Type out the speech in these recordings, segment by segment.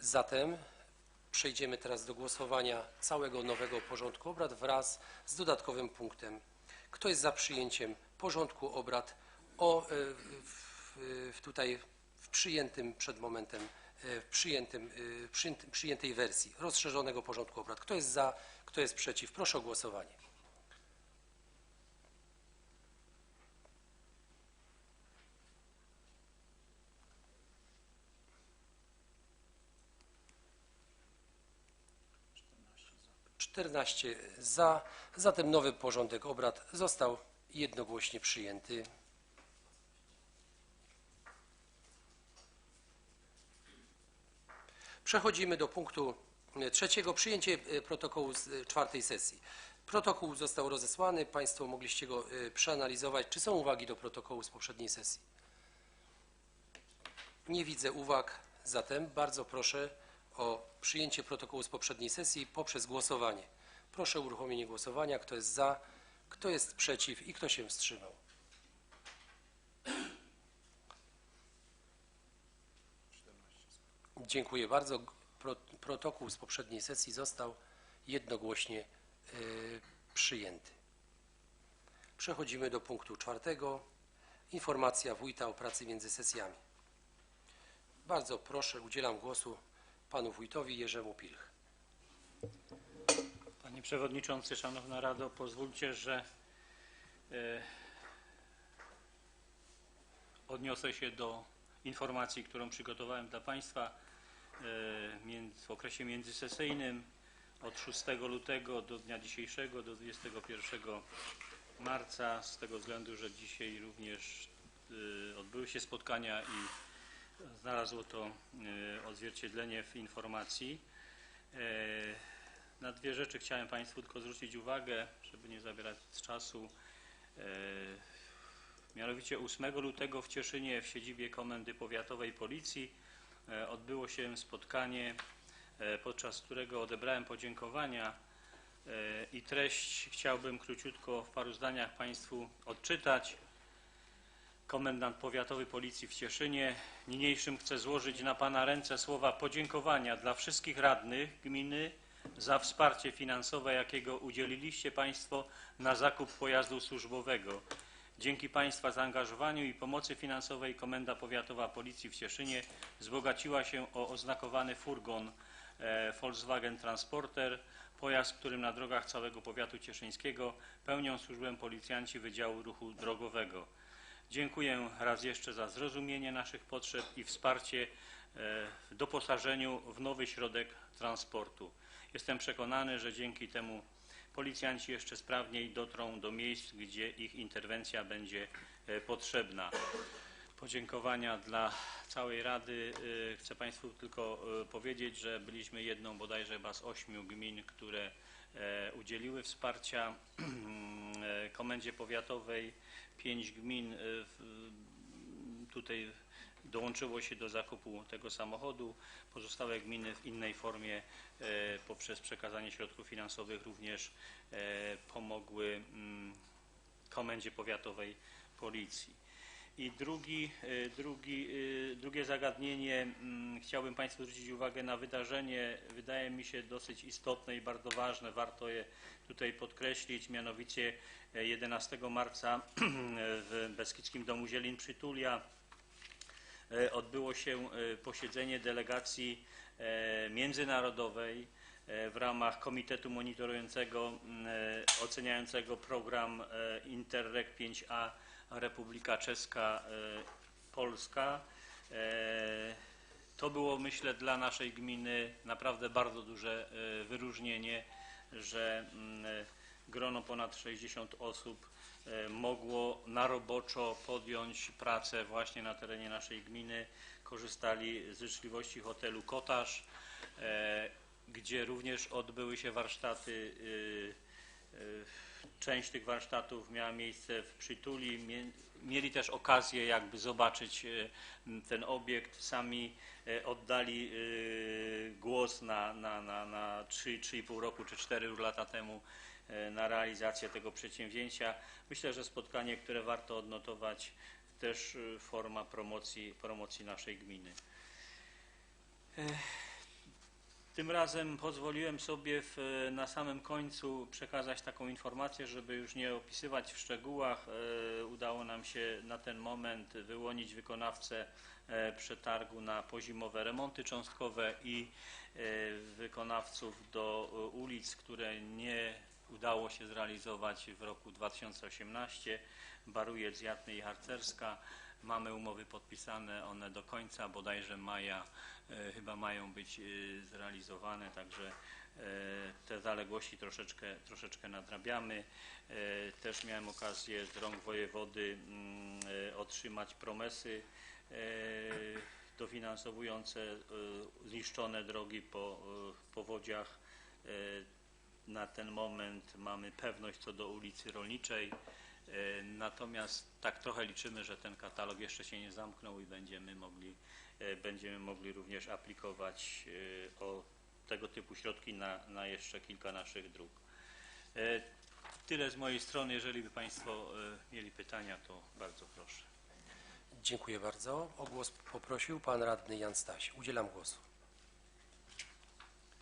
Zatem przejdziemy teraz do głosowania całego nowego porządku obrad wraz z dodatkowym punktem. Kto jest za przyjęciem porządku obrad o, e, w, w, tutaj w przyjętym przed momentem, e, w przyjętym, e, przyjętej wersji rozszerzonego porządku obrad? Kto jest za, kto jest przeciw? Proszę o głosowanie. Czternaście za, zatem nowy porządek obrad został jednogłośnie przyjęty. Przechodzimy do punktu e, trzeciego. Przyjęcie e, protokołu z e, czwartej sesji. Protokół został rozesłany. Państwo mogliście go przeanalizować. Czy są uwagi do protokołu z poprzedniej sesji? Nie widzę uwag. Zatem bardzo proszę o przyjęcie protokołu z poprzedniej sesji poprzez głosowanie. Proszę o uruchomienie głosowania. Kto jest za, kto jest przeciw i kto się wstrzymał? Dziękuję bardzo. Pro, protokół z poprzedniej sesji został jednogłośnie y, przyjęty. Przechodzimy do punktu czwartego. Informacja wójta o pracy między sesjami. Bardzo proszę, udzielam głosu panu wójtowi Jerzemu Pilch. Panie Przewodniczący, Szanowna Rado, pozwólcie, że e, odniosę się do informacji, którą przygotowałem dla Państwa e, w okresie międzysesyjnym od 6 lutego do dnia dzisiejszego, do 21 marca, z tego względu, że dzisiaj również e, odbyły się spotkania i znalazło to e, odzwierciedlenie w informacji. E, na dwie rzeczy chciałem Państwu tylko zwrócić uwagę, żeby nie zabierać czasu. E, Mianowicie 8 lutego w Cieszynie w siedzibie Komendy Powiatowej Policji odbyło się spotkanie, podczas którego odebrałem podziękowania i treść chciałbym króciutko w paru zdaniach Państwu odczytać. Komendant Powiatowy Policji w Cieszynie. Niniejszym chcę złożyć na Pana ręce słowa podziękowania dla wszystkich radnych gminy za wsparcie finansowe, jakiego udzieliliście Państwo na zakup pojazdu służbowego. Dzięki Państwa zaangażowaniu i pomocy finansowej Komenda Powiatowa Policji w Cieszynie wzbogaciła się o oznakowany furgon e, Volkswagen Transporter, pojazd, którym na drogach całego powiatu cieszyńskiego pełnią służbę policjanci Wydziału Ruchu Drogowego. Dziękuję raz jeszcze za zrozumienie naszych potrzeb i wsparcie e, w doposażeniu w nowy środek transportu. Jestem przekonany, że dzięki temu policjanci jeszcze sprawniej dotrą do miejsc, gdzie ich interwencja będzie e, potrzebna. Podziękowania dla całej Rady. E, Chcę Państwu tylko powiedzieć, że byliśmy jedną bodajże chyba z ośmiu gmin, które udzieliły wsparcia Komendzie Powiatowej. Pięć gmin w- tutaj dołączyło się do zakupu tego samochodu. Pozostałe gminy w innej formie e, poprzez przekazanie środków finansowych również e, pomogły mm, Komendzie Powiatowej Policji. I drugi, e, drugi, e, drugie zagadnienie, mm, chciałbym Państwu zwrócić uwagę na wydarzenie, wydaje mi się dosyć istotne i bardzo ważne, warto je tutaj podkreślić, mianowicie e, 11 marca w Beskidzkim Domu Zielin Przytulia e, odbyło się e, posiedzenie delegacji e, międzynarodowej e, w ramach Komitetu Monitorującego e, oceniającego program e, Interreg 5A Republika Czeska e, Polska. E, To było myślę dla naszej gminy naprawdę bardzo duże e, wyróżnienie, że mm, grono ponad 60 osób mogło na roboczo podjąć pracę właśnie na terenie naszej gminy. Korzystali z życzliwości hotelu Kotarz, gdzie również odbyły się warsztaty. Część tych warsztatów miała miejsce w Przytuli. Mie- Mieli też okazję jakby zobaczyć e, ten obiekt. Sami e, oddali e, głos na, na, na, na 3, 3,5 roku czy 4 już lata temu na realizację tego przedsięwzięcia. Myślę, że spotkanie, które warto odnotować, też forma promocji, promocji naszej gminy. Tym razem pozwoliłem sobie w, na samym końcu przekazać taką informację, żeby już nie opisywać w szczegółach. E, Udało nam się na ten moment wyłonić wykonawcę e, przetargu na pozimowe remonty cząstkowe i e, wykonawców do ulic, które nie udało się zrealizować w roku 2018. Barujec, Jatny i Harcerska. Mamy umowy podpisane, one do końca bodajże maja e, chyba mają być e, zrealizowane, także e, te zaległości troszeczkę, troszeczkę nadrabiamy. Też miałem okazję z rąk wojewody mm, otrzymać promesy dofinansowujące zniszczone drogi po powodziach. Na ten moment mamy pewność co do ulicy Rolniczej. E, Natomiast tak trochę liczymy, że ten katalog jeszcze się nie zamknął i będziemy mogli, e, będziemy mogli również aplikować e, o tego typu środki na, na jeszcze kilka naszych dróg. Tyle z mojej strony. Jeżeli by Państwo mieli pytania, to bardzo proszę. Dziękuję bardzo. O głos poprosił pan radny Jan Staś. Udzielam głosu.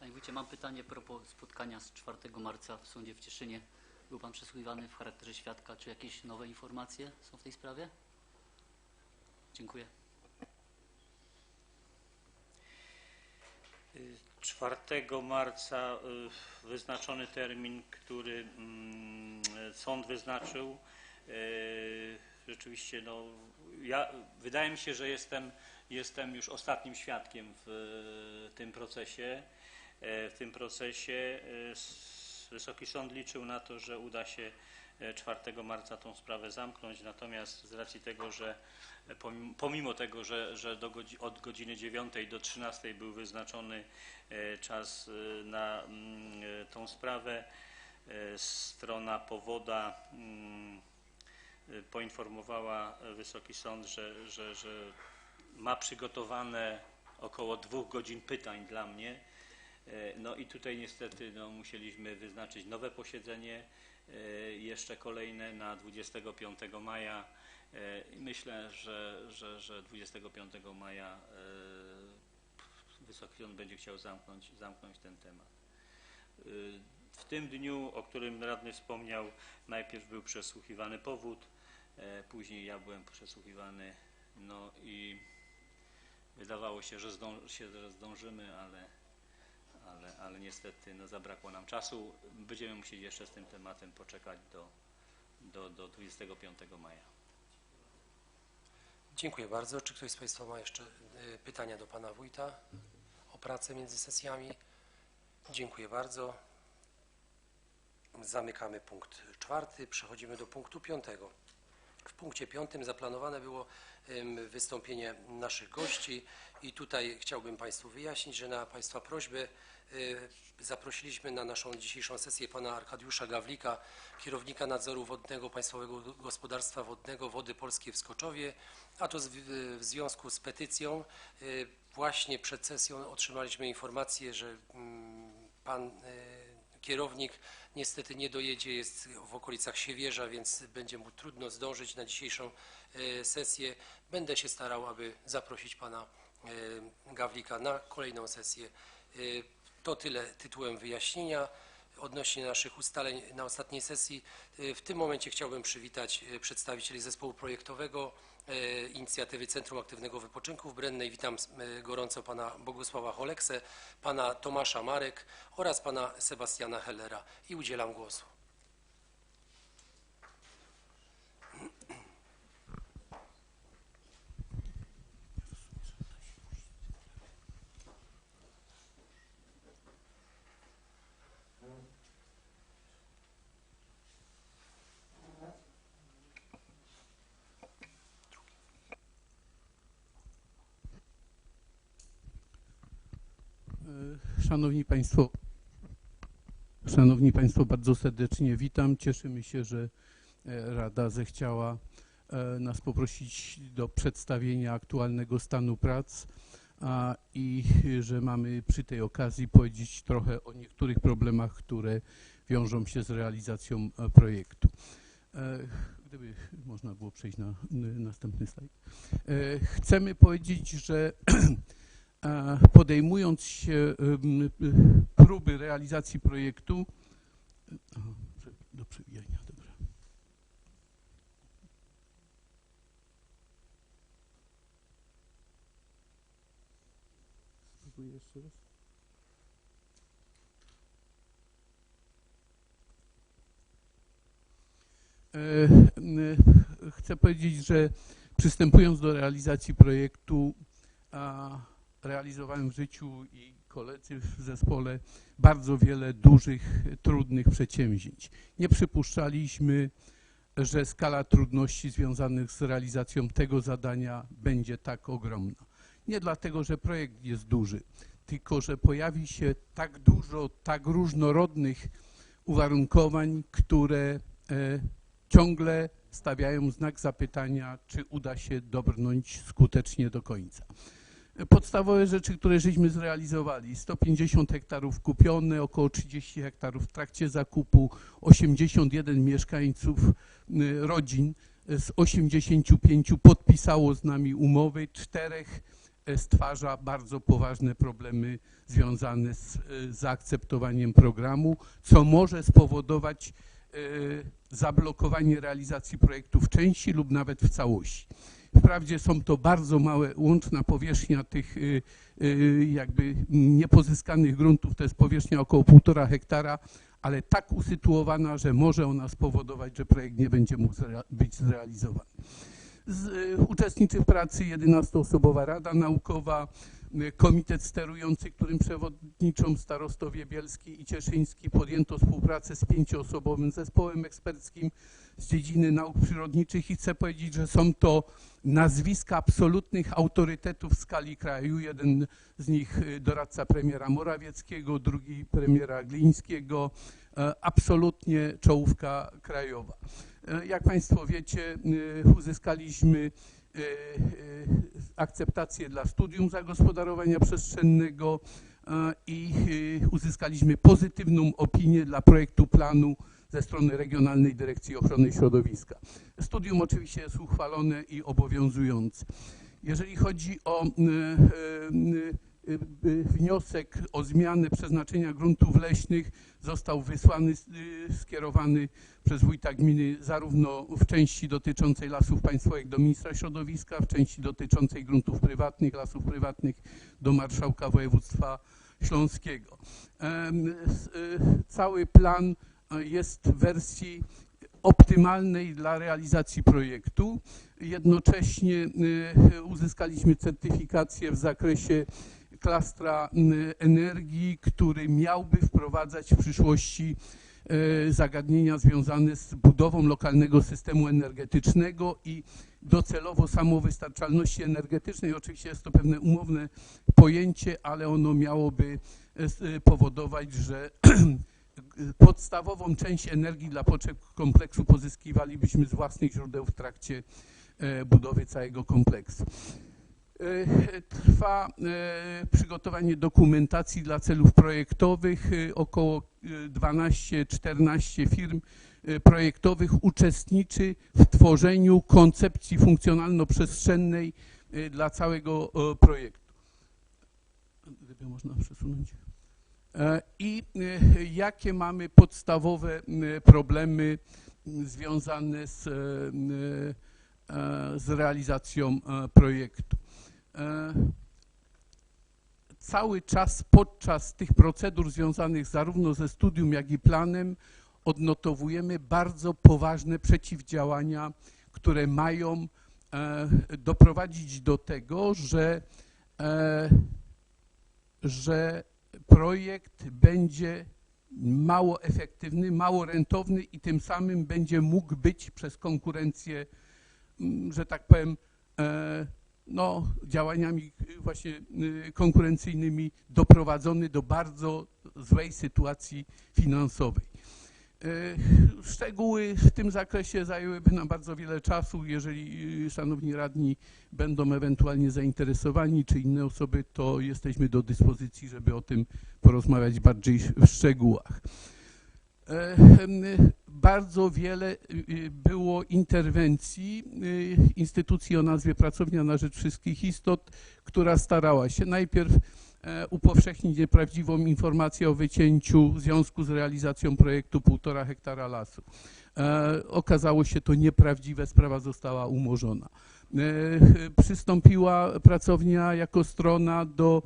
Panie Wójcie, mam pytanie a propos spotkania z 4 marca w sądzie w Cieszynie. Był Pan przesłuchiwany w charakterze świadka. Czy jakieś nowe informacje są w tej sprawie? Dziękuję. 4 marca y, wyznaczony termin, który mm, sąd wyznaczył. Y, Rzeczywiście, no, ja, wydaje mi się, że jestem, jestem już ostatnim świadkiem w y, tym procesie. W tym procesie e, Wysoki Sąd liczył na to, że uda się e, 4 marca tą sprawę zamknąć, natomiast z racji tego, że e, pomimo, tego, że, że godzi, od godziny 9 do 13 był wyznaczony e, czas e, na mm, e, tą sprawę, e, strona powoda mm, e, poinformowała e, Wysoki Sąd, że, że, że ma przygotowane około dwóch godzin pytań dla mnie. E, No i tutaj niestety no, musieliśmy wyznaczyć nowe posiedzenie, e, jeszcze kolejne na 25 maja. E, Myślę, że, że, że 25 maja Wysoki Sąd będzie chciał zamknąć, zamknąć ten temat. W tym dniu, o którym radny wspomniał, najpierw był przesłuchiwany powód, później ja byłem przesłuchiwany, no i wydawało się, że, zdąż, się, że zdążymy, ale ale, niestety no, zabrakło nam czasu. Będziemy musieli jeszcze z tym tematem poczekać do, do, do 25 maja. Dziękuję bardzo. Czy ktoś z Państwa ma jeszcze y, pytania do Pana Wójta o pracę między sesjami? Dziękuję bardzo. Zamykamy punkt czwarty. Przechodzimy do punktu piątego. W punkcie piątym zaplanowane było wystąpienie naszych gości i tutaj chciałbym Państwu wyjaśnić, że na Państwa prośbę y, zaprosiliśmy na naszą dzisiejszą sesję pana Arkadiusza Gawlika, kierownika nadzoru wodnego Państwowego Gospodarstwa Wodnego Wody Polskie w Skoczowie, a to w związku z petycją. y, Właśnie przed sesją otrzymaliśmy informację, że mm, pan y, kierownik niestety nie dojedzie, jest w okolicach Siewierza, więc będzie mu trudno zdążyć na dzisiejszą e, sesję. Będę się starał, aby zaprosić pana e, Gawlika na kolejną sesję. E, To tyle tytułem wyjaśnienia odnośnie naszych ustaleń na ostatniej sesji. E, W tym momencie chciałbym przywitać e, przedstawicieli zespołu projektowego e, inicjatywy Centrum Aktywnego Wypoczynku w Brennej. Witam gorąco pana Bogusława Choleksę, pana Tomasza Marek oraz pana Sebastiana Hellera i udzielam głosu. E, Szanowni Państwo, Szanowni Państwo, bardzo serdecznie witam. Cieszymy się, że e, Rada zechciała e, nas poprosić do przedstawienia aktualnego stanu prac a, i że mamy przy tej okazji powiedzieć trochę o niektórych problemach, które wiążą się z realizacją e, projektu. Gdyby można było przejść na następny slajd. Chcemy powiedzieć, że podejmując się e, próby realizacji projektu, do przewijania, dobra. Spróbuję jeszcze raz. E, Chcę powiedzieć, że przystępując do realizacji projektu, a, realizowałem w życiu i koledzy w zespole bardzo wiele dużych, trudnych przedsięwzięć. Nie przypuszczaliśmy, że skala trudności związanych z realizacją tego zadania będzie tak ogromna. Nie dlatego, że projekt jest duży, tylko że pojawi się tak dużo, tak różnorodnych uwarunkowań, które e, ciągle stawiają znak zapytania, czy uda się dobrnąć skutecznie do końca. Podstawowe rzeczy, które żeśmy zrealizowali. 150 hektarów kupione, około 30 hektarów w trakcie zakupu, 81 mieszkańców, y, rodzin z 85 podpisało z nami umowy, czterech e, stwarza bardzo poważne problemy związane z e, zaakceptowaniem programu, co może spowodować zablokowanie realizacji projektu w części lub nawet w całości. Wprawdzie są to bardzo małe, łączna powierzchnia tych y, y, jakby niepozyskanych gruntów, to jest powierzchnia około półtora hektara, ale tak usytuowana, że może ona spowodować, że projekt nie będzie mógł być zrealizowany. Z, y, uczestniczy w pracy 11-osobowa Rada Naukowa, komitet sterujący, którym przewodniczą starostowie Bielski i Cieszyński. Podjęto współpracę z pięcioosobowym zespołem eksperckim z dziedziny nauk przyrodniczych i chcę powiedzieć, że są to nazwiska absolutnych autorytetów w skali kraju. Jeden z nich y, doradca premiera Morawieckiego, drugi premiera Glińskiego. E, Absolutnie czołówka krajowa. E, Jak Państwo wiecie, uzyskaliśmy akceptację dla studium zagospodarowania przestrzennego e, i y, uzyskaliśmy pozytywną opinię dla projektu planu ze strony Regionalnej Dyrekcji Ochrony Środowiska. Studium oczywiście jest uchwalone i obowiązujące. Jeżeli chodzi o wniosek o zmianę przeznaczenia gruntów leśnych, został wysłany, y, skierowany przez wójta gminy zarówno w części dotyczącej lasów państwowych do ministra środowiska, w części dotyczącej gruntów prywatnych, lasów prywatnych do marszałka województwa śląskiego. Y, Cały plan e, jest w wersji optymalnej dla realizacji projektu. Jednocześnie y, uzyskaliśmy certyfikację w zakresie klastra energii, który miałby wprowadzać w przyszłości e, zagadnienia związane z budową lokalnego systemu energetycznego i docelowo samowystarczalności energetycznej. Oczywiście jest to pewne umowne pojęcie, ale ono miałoby e, e, powodować, że podstawową część energii dla potrzeb kompleksu pozyskiwalibyśmy z własnych źródeł w trakcie budowy całego kompleksu. E, Trwa e, przygotowanie dokumentacji dla celów projektowych. E, Około e, 12-14 firm projektowych uczestniczy w tworzeniu koncepcji funkcjonalno-przestrzennej dla całego projektu. Gdyby można przesunąć. I jakie mamy podstawowe problemy związane z, z realizacją projektu? E, Cały czas podczas tych procedur związanych zarówno ze studium, jak i planem odnotowujemy bardzo poważne przeciwdziałania, które mają e, doprowadzić do tego, że, e, że projekt będzie mało efektywny, mało rentowny i tym samym będzie mógł być przez konkurencję, że tak powiem, no, działaniami y, właśnie y, konkurencyjnymi doprowadzony do bardzo złej sytuacji finansowej. E, Szczegóły w tym zakresie zajęłyby nam bardzo wiele czasu. Jeżeli y, szanowni radni będą ewentualnie zainteresowani, czy inne osoby, to jesteśmy do dyspozycji, żeby o tym porozmawiać bardziej w szczegółach. Bardzo wiele y, y, było interwencji y, instytucji o nazwie Pracownia na Rzecz Wszystkich Istot, która starała się najpierw e, upowszechnić nieprawdziwą informację o wycięciu w związku z realizacją projektu półtora hektara lasu. E, Okazało się to nieprawdziwe, sprawa została umorzona. E, Przystąpiła pracownia jako strona do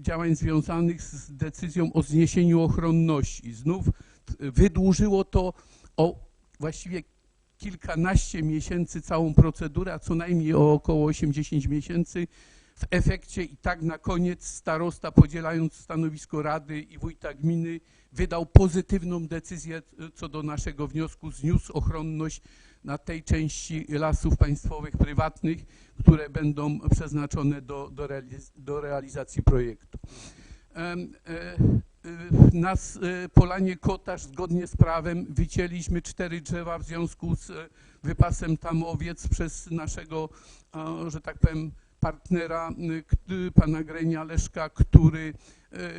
działań związanych z decyzją o zniesieniu ochronności. Znów wydłużyło to o właściwie kilkanaście miesięcy całą procedurę, a co najmniej o około 8-10 miesięcy. W efekcie i tak na koniec starosta, podzielając stanowisko rady i wójta gminy, wydał pozytywną decyzję co do naszego wniosku, zniósł ochronność na tej części lasów państwowych, prywatnych, które będą przeznaczone do, do, realiz- do realizacji projektu. E, Na s- e, Polanie Kotarz zgodnie z prawem. Wycięliśmy cztery drzewa w związku z e, wypasem tam owiec przez naszego, że tak powiem, partnera, y, pana Grenia Leszka, który,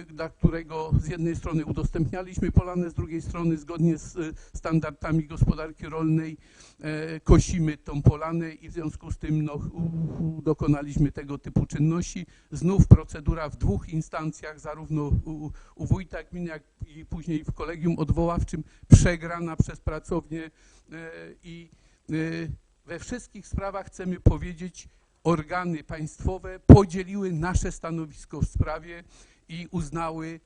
dla którego z jednej strony udostępnialiśmy polanę, z drugiej strony zgodnie z e, standardami gospodarki rolnej e, kosimy tą polanę i w związku z tym no, dokonaliśmy tego typu czynności. Znów procedura w dwóch instancjach, zarówno u, u wójta gminy, jak i później w kolegium odwoławczym, przegrana przez pracownię e, i e, we wszystkich sprawach chcemy powiedzieć, organy państwowe podzieliły nasze stanowisko w sprawie i uznały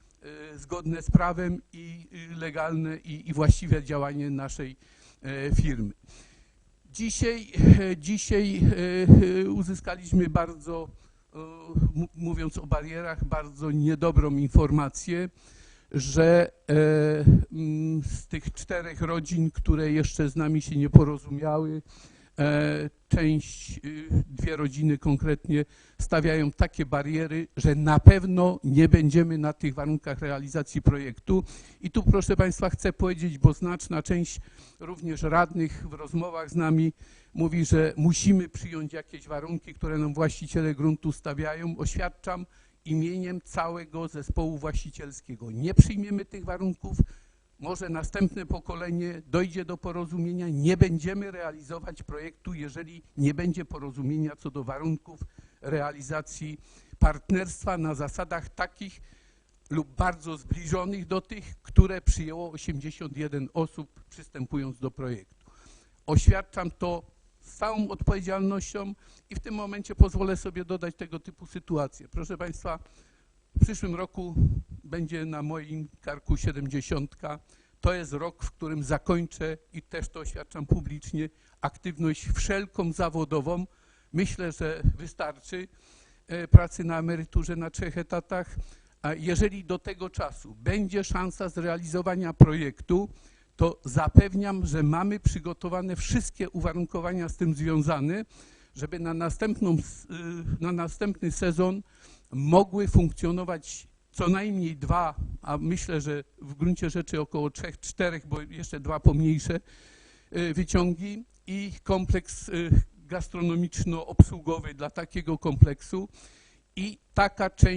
e, zgodne z prawem i legalne i, i właściwe działanie naszej e, firmy. Dzisiaj, e, dzisiaj uzyskaliśmy bardzo, mówiąc o barierach, bardzo niedobrą informację, że z tych czterech rodzin, które jeszcze z nami się nie porozumiały, część, y, dwie rodziny konkretnie stawiają takie bariery, że na pewno nie będziemy na tych warunkach realizacji projektu. I tu proszę Państwa chcę powiedzieć, bo znaczna część również radnych w rozmowach z nami mówi, że musimy przyjąć jakieś warunki, które nam właściciele gruntu stawiają. Oświadczam imieniem całego zespołu właścicielskiego. Nie przyjmiemy tych warunków, może następne pokolenie dojdzie do porozumienia. Nie będziemy realizować projektu, jeżeli nie będzie porozumienia co do warunków realizacji partnerstwa na zasadach takich lub bardzo zbliżonych do tych, które przyjęło 81 osób przystępując do projektu. Oświadczam to z całą odpowiedzialnością i w tym momencie pozwolę sobie dodać tego typu sytuację. Proszę Państwa, w przyszłym roku będzie na moim karku 70. To jest rok, w którym zakończę i też to oświadczam publicznie aktywność wszelką zawodową. Myślę, że wystarczy e, pracy na emeryturze na trzech etatach. A jeżeli do tego czasu będzie szansa zrealizowania projektu, to zapewniam, że mamy przygotowane wszystkie uwarunkowania z tym związane, żeby na, następną, y, na następny sezon mogły funkcjonować co najmniej dwa, a myślę, że w gruncie rzeczy około trzech, czterech, bo jeszcze dwa pomniejsze y, wyciągi i kompleks y, gastronomiczno-obsługowy dla takiego kompleksu. I taka część